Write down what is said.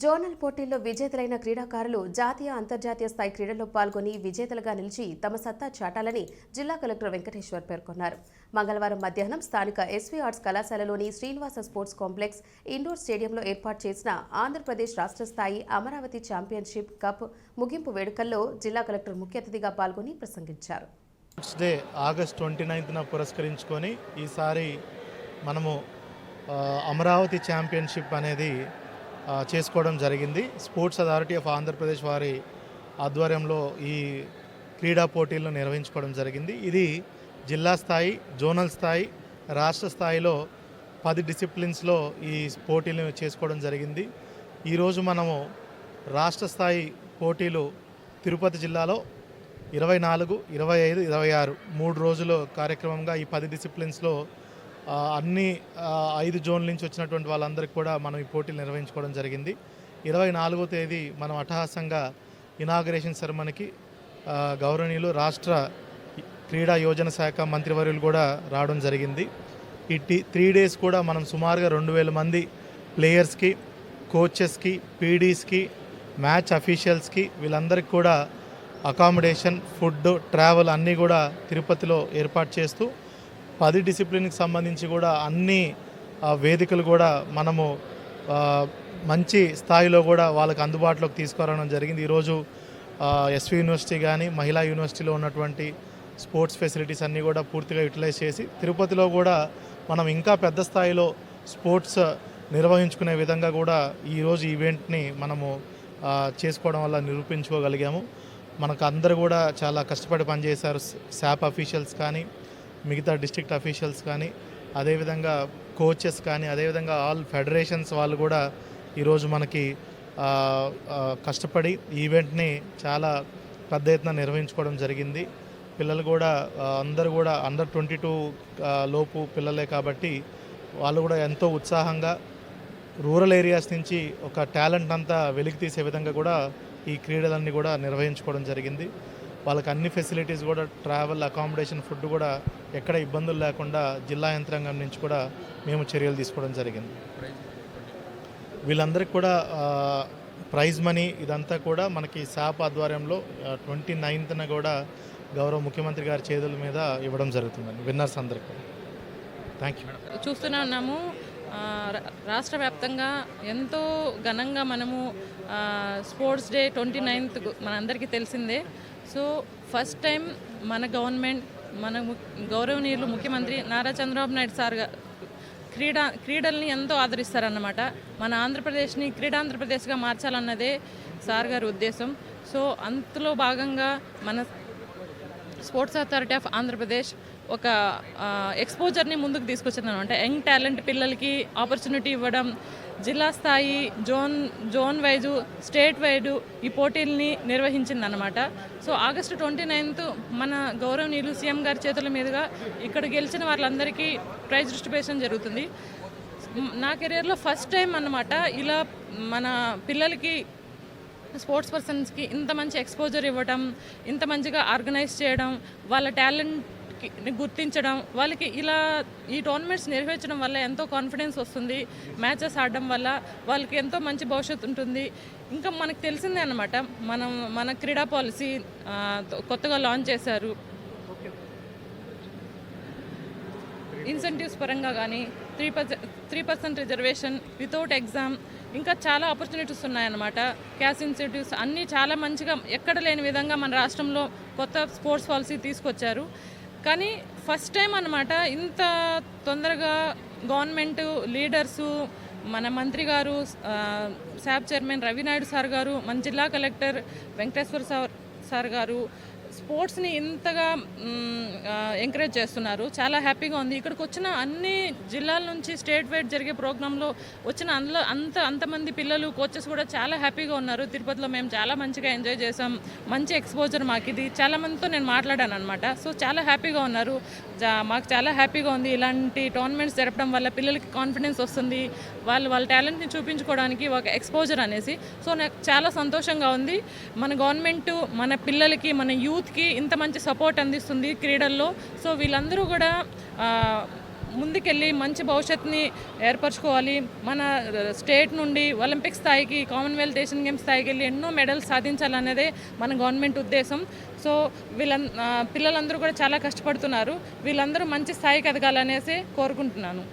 Zonal పోటీల్లో విజేతలైన క్రీడాకారులు జాతీయ అంతర్జాతీయ స్థాయి క్రీడల్లో పాల్గొని విజేతలుగా నిలిచి తమ సత్తా చాటాలని జిల్లా కలెక్టర్ వెంకటేశ్వర్ పేర్కొన్నారు. మంగళవారం మధ్యాహ్నం స్థానిక ఎస్వీ ఆర్ట్స్ కళాశాలలోని శ్రీనివాస స్పోర్ట్స్ కాంప్లెక్స్ ఇండోర్ స్టేడియంలో ఏర్పాటు చేసిన ఆంధ్రప్రదేశ్ రాష్ట్ర స్థాయి అమరావతి ఛాంపియన్షిప్ కప్ ముగింపు వేడుకల్లో జిల్లా కలెక్టర్ ముఖ్య అతిథిగా పాల్గొని ప్రసంగించారు. డే ఆగస్ట్ ట్వంటీ నైన్త్న పురస్కరించుకొని ఈసారి మనము అమరావతి ఛాంపియన్షిప్ అనేది చేసుకోవడం జరిగింది. స్పోర్ట్స్ అథారిటీ ఆఫ్ ఆంధ్రప్రదేశ్ వారి ఆధ్వర్యంలో ఈ క్రీడా పోటీలను నిర్వహించుకోవడం జరిగింది. ఇది జిల్లా స్థాయి జోనల్ స్థాయి రాష్ట్ర స్థాయిలో పది డిసిప్లిన్స్లో ఈ పోటీలను చేసుకోవడం జరిగింది. ఈరోజు మనము రాష్ట్ర స్థాయి పోటీలు తిరుపతి జిల్లాలో ఇరవై నాలుగు ఇరవై ఐదు ఇరవై ఆరు మూడు రోజుల కార్యక్రమంగా ఈ పది డిసిప్లిన్స్లో అన్ని ఐదు జోన్ల నుంచి వచ్చినటువంటి వాళ్ళందరికీ కూడా మనం ఈ పోటీలు నిర్వహించుకోవడం జరిగింది. ఇరవై నాలుగో తేదీ మనం అట్టహాసంగా ఇనాగరేషన్ సెరమనీకి గౌరవనీయులు రాష్ట్ర క్రీడా యోజన శాఖ మంత్రివర్యులు కూడా రావడం జరిగింది. ఈ టీ త్రీ డేస్ కూడా మనం సుమారుగా రెండు వేల మంది ప్లేయర్స్కి కోచెస్కి పీడీస్కి మ్యాచ్ అఫీషియల్స్కి వీళ్ళందరికీ కూడా అకామిడేషన్ ఫుడ్ ట్రావెల్ అన్నీ కూడా తిరుపతిలో ఏర్పాటు చేస్తూ పది డిసిప్లిన్కి సంబంధించి కూడా అన్ని వేదికలు కూడా మనము మంచి స్థాయిలో కూడా వాళ్ళకి అందుబాటులోకి తీసుకురావడం జరిగింది. ఈరోజు ఎస్వి యూనివర్సిటీ కానీ మహిళా యూనివర్సిటీలో ఉన్నటువంటి స్పోర్ట్స్ ఫెసిలిటీస్ అన్నీ కూడా పూర్తిగా యూటిలైజ్ చేసి తిరుపతిలో కూడా మనం ఇంకా పెద్ద స్థాయిలో స్పోర్ట్స్ నిర్వహించుకునే విధంగా కూడా ఈరోజు ఈవెంట్ని మనము చేసుకోవడం వల్ల నిరూపించుకోగలిగాము. మనకు అందరూ కూడా చాలా కష్టపడి పనిచేశారు. శాప్ అఫీషియల్స్ కానీ మిగతా డిస్ట్రిక్ట్ అఫీషియల్స్ కానీ అదేవిధంగా కోచెస్ కానీ అదేవిధంగా ఆల్ ఫెడరేషన్స్ వాళ్ళు కూడా ఈరోజు మనకి కష్టపడి ఈవెంట్ని చాలా పెద్ద ఎత్తున నిర్వహించుకోవడం జరిగింది. పిల్లలు కూడా అందరూ కూడా అండర్ ట్వంటీ టూ లోపు పిల్లలే కాబట్టి వాళ్ళు కూడా ఎంతో ఉత్సాహంగా రూరల్ ఏరియాస్ నుంచి ఒక టాలెంట్ అంతా వెలికి తీసే విధంగా కూడా ఈ క్రీడలన్నీ కూడా నిర్వహించుకోవడం జరిగింది. వాళ్ళకి అన్ని ఫెసిలిటీస్ కూడా ట్రావెల్ అకామిడేషన్ ఫుడ్ కూడా ఎక్కడ ఇబ్బందులు లేకుండా జిల్లా యంత్రాంగం నుంచి కూడా మేము చర్యలు తీసుకోవడం జరిగింది. వీళ్ళందరికీ కూడా ప్రైజ్ మనీ ఇదంతా కూడా మనకి శాప్ ఆధ్వర్యంలో ట్వంటీ నైన్త్న కూడా గౌరవ ముఖ్యమంత్రి గారి చేతుల మీద ఇవ్వడం జరుగుతుందండి. విన్నర్స్ అందరికీ థ్యాంక్ యూ చూస్తూనే ఉన్నాము. రాష్ట్ర వ్యాప్తంగా ఎంతో ఘనంగా మనము స్పోర్ట్స్ డే ట్వంటీ నైన్త్ మనందరికీ తెలిసిందే. సో ఫస్ట్ టైం మన గవర్నమెంట్ మన ము- గౌరవనీయులు ముఖ్యమంత్రి నారా చంద్రబాబు నాయుడు సార్ క్రీడా క్రీడల్ని ఎంతో ఆదరిస్తారన్నమాట. మన ఆంధ్రప్రదేశ్ని క్రీడాంధ్రప్రదేశ్గా మార్చాలన్నదే సార్ గారి ఉద్దేశం. సో అంతలో భాగంగా మన స్పోర్ట్స్ అథారిటీ ఆఫ్ ఆంధ్రప్రదేశ్ ఒక ఎక్స్పోజర్ని ముందుకు తీసుకొచ్చింది అంటే యంగ్ టాలెంట్ పిల్లలకి ఆపర్చునిటీ ఇవ్వడం జిల్లా స్థాయి zone zone wise state wide ఈ పోటీల్ని నిర్వహించింది అనమాట సో ఆగస్టు ట్వంటీ నైన్త్ మన గౌరవనీయులు సీఎం గారి చేతుల మీదుగా ఇక్కడ గెలిచిన వాళ్ళందరికీ ప్రైజ్ డిస్ట్రిబ్యూషన్ జరుగుతుంది. నా కెరియర్లో ఫస్ట్ టైం అన్నమాట ఇలా మన పిల్లలకి స్పోర్ట్స్ పర్సన్స్కి ఇంత మంచి ఎక్స్పోజర్ ఇవ్వడం ఇంత మంచిగా ఆర్గనైజ్ చేయడం వాళ్ళ టాలెంట్ గుర్తించడం వాళ్ళకి ఇలా ఈ టోర్నమెంట్స్ నిర్వహించడం వల్ల ఎంతో కాన్ఫిడెన్స్ వస్తుంది. మ్యాచెస్ ఆడడం వల్ల వాళ్ళకి ఎంతో మంచి భవిష్యత్తు ఉంటుంది. ఇంకా మనకు తెలిసిందే అనమాట మనం మన క్రీడా పాలసీ కొత్తగా లాంచ్ చేశారు. ఇన్సెంటివ్స్ పరంగా కానీ three percent three percent reservation without exam ఇంకా చాలా ఆపర్చునిటీస్ ఉన్నాయన్నమాట. క్యాష్ ఇన్సెంటివ్స్ అన్నీ చాలా మంచిగా ఎక్కడ లేని విధంగా మన రాష్ట్రంలో కొత్త స్పోర్ట్స్ పాలసీ తీసుకొచ్చారు. కానీ ఫస్ట్ టైం అనమాట ఇంత తొందరగా గవర్నమెంట్ లీడర్సు మన మంత్రి గారు శాబ్ చైర్మన్ రవినాయుడు సార్ గారు మన జిల్లా కలెక్టర్ వెంకటేశ్వర సార్ సార్ గారు స్పోర్ట్స్ని ఇంతగా ఎంకరేజ్ చేస్తున్నారు. చాలా హ్యాపీగా ఉంది. ఇక్కడికి వచ్చిన అన్ని జిల్లాల నుంచి స్టేట్ వైడ్ జరిగే ప్రోగ్రాంలో వచ్చిన అందులో అంత అంతమంది పిల్లలు కోచెస్ కూడా చాలా హ్యాపీగా ఉన్నారు. తిరుపతిలో మేము చాలా మంచిగా ఎంజాయ్ చేసాం మంచి ఎక్స్పోజర్ మాకు ఇది. చాలా మందితో నేను మాట్లాడాను అనమాట సో చాలా హ్యాపీగా ఉన్నారు. జా- మాకు చాలా హ్యాపీగా ఉంది. ఇలాంటి టోర్నమెంట్స్ జరపడం వల్ల పిల్లలకి కాన్ఫిడెన్స్ వస్తుంది. వాళ్ళు వాళ్ళ టాలెంట్ని చూపించుకోవడానికి ఒక ఎక్స్పోజర్ అనేసి. సో నాకు చాలా సంతోషంగా ఉంది. మన గవర్నమెంట్ మన పిల్లలకి మన యూత్కి ఇంత మంచి సపోర్ట్ అందిస్తుంది క్రీడల్లో. సో వీళ్ళందరూ కూడా ముందుకెళ్ళి మంచి భవిష్యత్తుని ఏర్పరచుకోవాలి. మన స్టేట్ నుండి ఒలింపిక్ స్థాయికి కామన్వెల్త్ ఏషియన్ గేమ్స్ స్థాయికి వెళ్ళి ఎన్నో మెడల్స్ సాధించాలనేదే మన గవర్నమెంట్ ఉద్దేశం. సో వీళ్ళ పిల్లలందరూ కూడా చాలా కష్టపడుతున్నారు. వీళ్ళందరూ మంచి స్థాయికి ఎదగాలనేసి కోరుకుంటున్నాను.